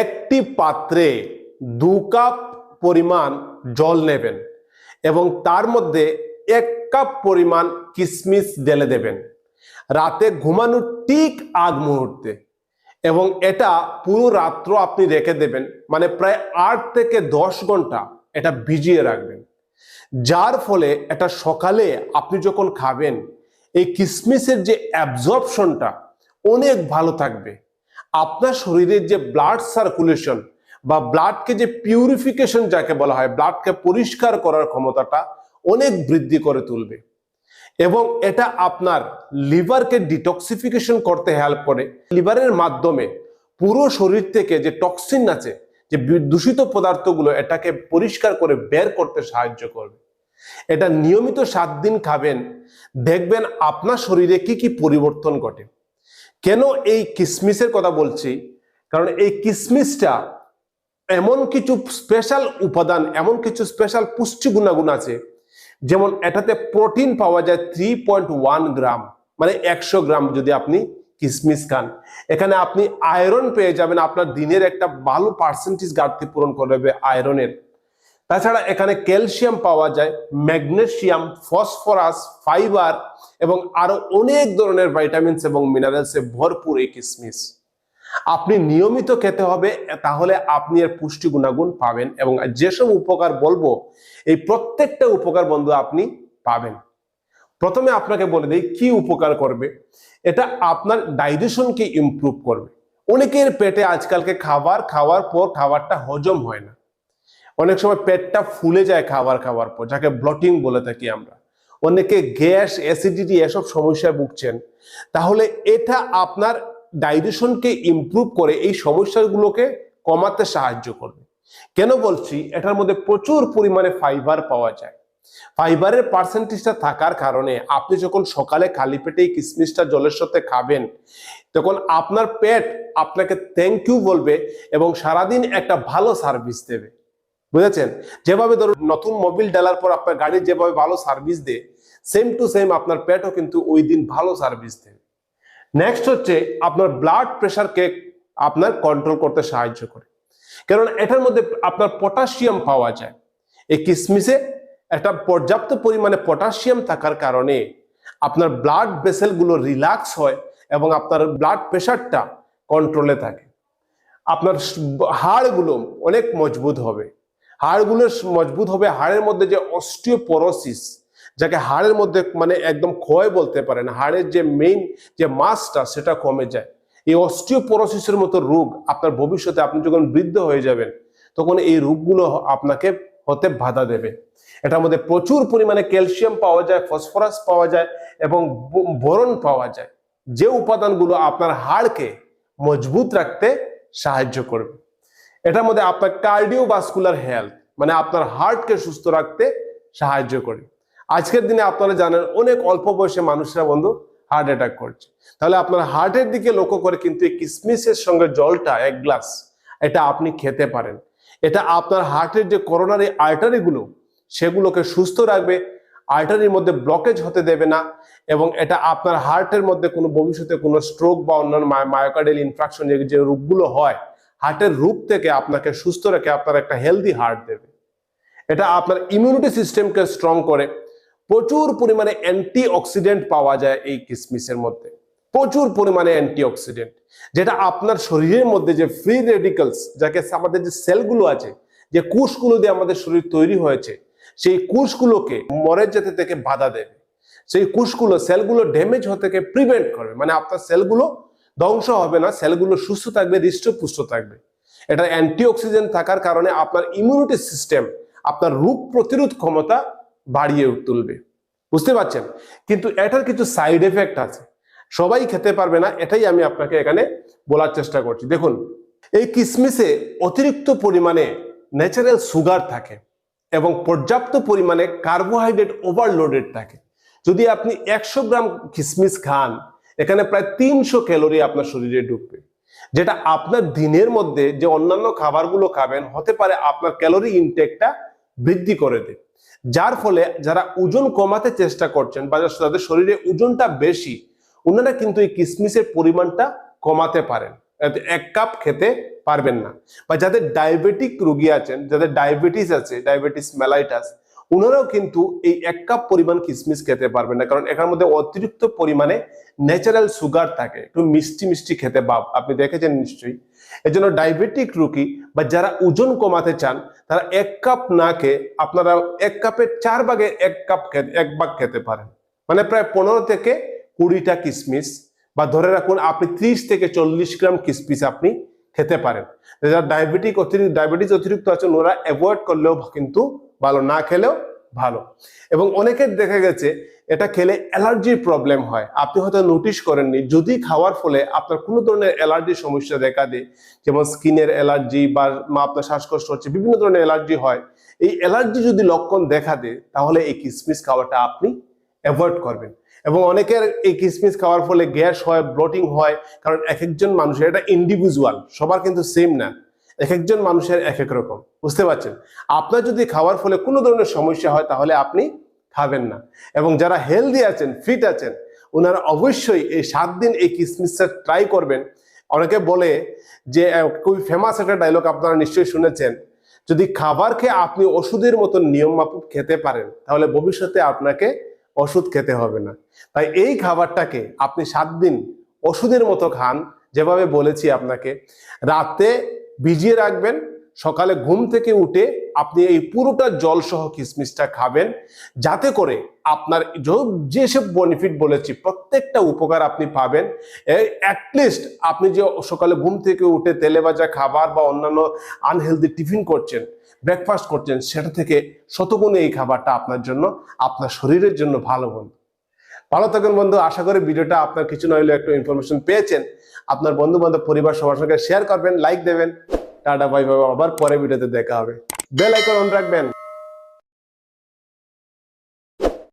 একটি পাত্রে দু কাপ পরিমাণ জল নেবেন এবং তার মধ্যে এক কাপ পরিমাণ কিশমিশ ঢেলে দেবেন। রাতে ঘুমানোর ঠিক আগ মুহূর্তে এবং এটা পুরো রাত্র আপনি রেখে দেবেন মানে প্রায় আট থেকে দশ ঘণ্টা এটা ভিজিয়ে রাখবেন। যার ফলে এটা সকালে আপনি যখন খাবেন, এই কিশমিশের যে অ্যাবজর্পশনটা অনেক ভালো থাকবে। আপনার শরীরের যে ব্লাড সার্কুলেশন বা ব্লাডকে যে পিউরিফিকেশন যাকে বলা হয় ব্লাডকে পরিষ্কার করার ক্ষমতাটা অনেক বৃদ্ধি করে তুলবে। এবং এটা আপনার লিভারকে ডিটক্সিফিকেশন করতে হেল্প করে। লিভারের মাধ্যমে পুরো শরীর থেকে যে টক্সিন আছে, যে দূষিত পদার্থগুলো, এটাকে পরিষ্কার করে বের করতে সাহায্য করবে। এটা নিয়মিত সাত দিন খাবেন, দেখবেন আপনার শরীরে কি কি পরিবর্তন ঘটে। কেন এই কিসমিসের কথা বলছি? কারণ এই কিসমিসটা এমন কিছু স্পেশাল উপাদান, এমন কিছু স্পেশাল পুষ্টি গুণাগুণ আছে। যেমন এটাতে প্রোটিন পাওয়া যায় থ্রি পয়েন্ট ওয়ান গ্রাম মানে একশো গ্রাম যদি আপনি কিসমিস খান। এখানে আপনি আয়রন পেয়ে যাবেন, আপনার দিনের একটা ভালো পার্সেন্টেজ ঘাটতি পূরণ করবে আয়রনের তাছাড়া এখানে ক্যালসিয়াম পাওয়া যায় ম্যাগনেশিয়াম ফসফরাস, ফাইবার এবং আরও অনেক ধরনের ভাইটামিনস এবং মিনারেলসে ভরপুর এই কিসমিস। আপনি নিয়মিত খেতে হবে, তাহলে আপনি এর পুষ্টি গুণাগুণ পাবেন এবং যেসব উপকার বলব, এই প্রত্যেকটা উপকার বন্ধু আপনি পাবেন। প্রথমে আপনাকে বলে দিই, কি উপকার করবে? এটা আপনার ডাইজেশনকে ইমপ্রুভ করবে। অনেকের পেটে আজকালকে খাবার, খাওয়ার পর খাবারটা হজম হয় না। অনেক সময় পেটটা ফুলে যায় খাবার খাওয়ার পর, যাকে ব্লটিং বলে থাকি আমরা। অনেকে গ্যাস অ্যাসিডিটি এসব সমস্যায় ভুগছেন। তাহলে এটা আপনার ডাইজেশনকে ইমপ্রুভ করে এই সমস্যাগুলোকে কমাতে সাহায্য করবে। কেন বলছি? এটার মধ্যে প্রচুর পরিমাণে ফাইবার পাওয়া যায়। ফাইবারের পার্সেন্টেজটা থাকার কারণে আপনি যখন সকালে খালি পেটে এই কিসমিসটা জলের সাথে খাবেন, তখন আপনার পেট আপনাকে থ্যাংক ইউ বলবে এবং সারাদিন একটা ভালো সার্ভিস দেবে। বুঝেছেন? যেভাবে ধরুন, নতুন মোবিল ডালার পর আপনার গাড়ির যেভাবে ভালো সার্ভিস দেয় সেম টু সেম আপনার পেটও কিন্তু ওই দিন ভালো সার্ভিস দেয়। নেক্সট হচ্ছে, আপনার ব্লাড প্রেশারকে আপনার কন্ট্রোল করতে সাহায্য করে। কারণ এটার মধ্যে আপনার পটাশিয়াম পাওয়া যায়। এই কিসমিসে একটা পর্যাপ্ত পরিমাণে পটাশিয়াম থাকার কারণে আপনার ব্লাড ভেসেলগুলো রিল্যাক্স হয় এবং আপনার ব্লাড প্রেশারটা কন্ট্রোলে থাকে। আপনার হাড়গুলো অনেক মজবুত হবে। হাড়গুলো মজবুত হবে, হাড়ের মধ্যে যে অস্টিওপোরোসিস যাকে হাড়ের মধ্যে মানে একদম ক্ষয় বলতে পারেন, হাড়ের যে মেইন যে মাসটা সেটা কমে যায়। এই অস্টিওপোরোসিসের মতো রোগ আপনার ভবিষ্যতে আপনি যখন বৃদ্ধ হয়ে যাবেন, তখন এই রোগগুলো আপনাকে হতে বাধা দেবে। এটার মধ্যে প্রচুর পরিমাণে ক্যালসিয়াম পাওয়া যায়, ফসফরাস পাওয়া যায় এবং ব- বোরন পাওয়া যায়। যে উপাদানগুলো আপনার হাড়কে মজবুত রাখতে সাহায্য করবে। এটার মধ্যে আপনার কার্ডিওভাস্কুলার হেলথ মানে আপনার হার্টকে সুস্থ রাখতে সাহায্য করে। আজকের দিনে আপনারা জানেন অনেক অল্প বয়সে মানুষরা বন্ধু হার্ট অ্যাটাক করছে। তাহলে আপনার হার্টের দিকে লক্ষ্য করে কিন্তু এই কিসমিসের সঙ্গে জলটা এক গ্লাস এটা আপনি খেতে পারেন। এটা আপনার হার্টের যে করোনারি আর্টারিগুলো সেগুলোকে সুস্থ রাখবে আর্টারির মধ্যে ব্লকেজ হতে দেবে না এবং এটা আপনার হার্টের মধ্যে কোনো ভবিষ্যতে কোনো স্ট্রোক বা অন্যান্য মায়োকার্ডিয়াল ইনফ্রাকশন যে রোগগুলো হয় হার্টের রূপ থেকে আপনাকে সুস্থ রেখে আপনার একটা হেলদি হার্ট দেবে। এটা আপনার ইমিউনিটি সিস্টেমকে স্ট্রং করে। প্রচুর পরিমাণে অ্যান্টি অক্সিডেন্ট পাওয়া যায় এই কিসমিসের মধ্যে। প্রচুর পরিমাণে অ্যান্টি অক্সিডেন্ট যেটা আপনার শরীরের মধ্যে যে ফ্রি রেডিকালস যাকে আমাদের যে সেলগুলো আছে, যে কোষগুলো দিয়ে আমাদের শরীর তৈরি হয়েছে, সেই কোষগুলোকে মরে যেতে থেকে বাধা দেবে। সেই কোষগুলো সেলগুলো ড্যামেজ হতে থেকে প্রিভেন্ট করবে। মানে আপনার সেলগুলো ধ্বংস হবে না, সেলগুলো সুস্থ থাকবে, হৃষ্টপুষ্ট থাকবে। এটা অ্যান্টি অক্সিডেন্ট থাকার কারণে আপনার ইমিউনিটি সিস্টেম আপনার রোগ প্রতিরোধ ক্ষমতা বাড়িয়ে তুলবে। বুঝতে পারছেন? কিন্তু এটার কিছু সাইড এফেক্ট আছে। সবাই খেতে পারবে না, এটাই আমি আপনাকে এখানে বলার চেষ্টা করছি। দেখুন, এই কিসমিসে অতিরিক্ত পরিমাণে ন্যাচারাল সুগার থাকে এবং পর্যাপ্ত পরিমাণে কার্বোহাইড্রেট ওভারলোডেড থাকে। যদি আপনি একশো গ্রাম কিসমিস খান এখানে প্রায় তিনশো ক্যালোরি আপনার শরীরে ঢুকবে। যেটা আপনার দিনের মধ্যে যে অন্যান্য খাবারগুলো খাবেন, হতে পারে আপনার ক্যালোরি ইনটেকটা বৃদ্ধি করে দেয়। যার ফলে যারা ওজন কমাতে চেষ্টা করছেন বা যাদের শরীরে ওজনটা বেশি ওনারা কিন্তু এই কিসমিসের পরিমাণটা কমাতে পারেন। এক কাপ খেতে পারবেন না। বা যাদের ডায়াবেটিক রোগী আছেন, যাদের ডায়াবেটিস আছে, ডায়াবেটিস মেলাইটাস ওনারাও কিন্তু এই এক কাপ পরিমাণ কিসমিস খেতে পারবেন না, কারণ এখার মধ্যে অতিরিক্ত পরিমাণে ন্যাচারাল সুগার থাকে। একটু মিষ্টি মিষ্টি খেতে ভাব আপনি দেখেছেন নিশ্চয়ই। এজন্য ডায়াবেটিক রোগী বা যারা ওজন কমাতে চান, তারা এক কাপ না খেয়ে আপনারা এক কাপের চার ভাগে এক কাপ খেতে, এক ভাগ খেতে পারেন। মানে প্রায় পনেরো থেকে কুড়িটা কিসমিস বা ধরে রাখুন আপনি ত্রিশ থেকে চল্লিশ গ্রাম কিসমিস আপনি খেতে পারেন যারা ডায়াবেটিক অতিরিক্ত ডায়াবেটিস অতিরিক্ত আছেন ওরা অ্যাভয়েড করলেও কিন্তু ভালো, না খেলেও ভালো। এবং অনেকের দেখা গেছে, এটা খেলে অ্যালার্জির প্রবলেম হয়। আপনি হয়তো নোটিশ করেননি, যদি খাওয়ার ফলে আপনার কোনো ধরনের অ্যালার্জির সমস্যা দেখা দেয়, যেমন স্কিনের অ্যালার্জি বা আপনার শ্বাসকষ্ট হচ্ছে, বিভিন্ন ধরনের অ্যালার্জি হয়, এই অ্যালার্জি যদি লক্ষণ দেখা দেয়, তাহলে এই কিসমিস খাওয়াটা আপনি অ্যাভয়েড করবেন। এবং অনেকের এই কিসমিস খাওয়ার ফলে গ্যাস হয় ব্লোটিং হয়, কারণ এক একজন মানুষের, এটা ইন্ডিভিজুয়াল সবার কিন্তু সেম না। এক একজন মানুষের এক এক রকম, বুঝতে পারছেন? আপনার যদি খাওয়ার ফলে কোনো ধরনের সমস্যা হয়, তাহলে আপনি খাবেন না। এবং যারা হেলদি আছেন ফিট আছেন ওনারা অবশ্যই এই সাত দিন এই কিসমিসটা ট্রাই করবেন। অনেকে বলে যে খুবই ফেমাস একটা ডায়লগ আপনারা নিশ্চয়ই শুনেছেন। যদি খাবার খেয়ে আপনি ওষুধের মতো নিয়ম মাফিক খেতে পারেন, তাহলে ভবিষ্যতে আপনাকে ওষুধ খেতে হবে না। তাই এই খাবারটাকে আপনি সাত দিন ওষুধের মতো খান, যেভাবে বলেছি আপনাকে। রাতে ভিজিয়ে রাখবেন সকালে ঘুম থেকে উঠে আপনি এই পুরোটা জল সহ কিসমিসটা খাবেন। যাতে করে আপনার যেসব বেনিফিট বলেছি, প্রত্যেকটা উপকার আপনি পাবেন। অ্যাটলিস্ট আপনি যে সকালে ঘুম থেকে উঠে তেলে ভাজা খাবার বা অন্যান্য আনহেলদি টিফিন করছেন ব্রেকফাস্ট করছেন, সেটা থেকে শতগুণে এই খাবারটা আপনার জন্য, আপনার শরীরের জন্য ভালো বন্ধু। ভালো থাকুন বন্ধু, আশা করি ভিডিওটা আপনার কিছু না হলেও একটু ইনফরমেশন পেয়েছেন। আপনার বন্ধু বান্ধব পরিবার, সবার সঙ্গে শেয়ার করবেন লাইক দেবেন। টাটা বাই বাই আবার পরে ভিডিওতে দেখা হবে। বেল আইকন অন রাখবেন।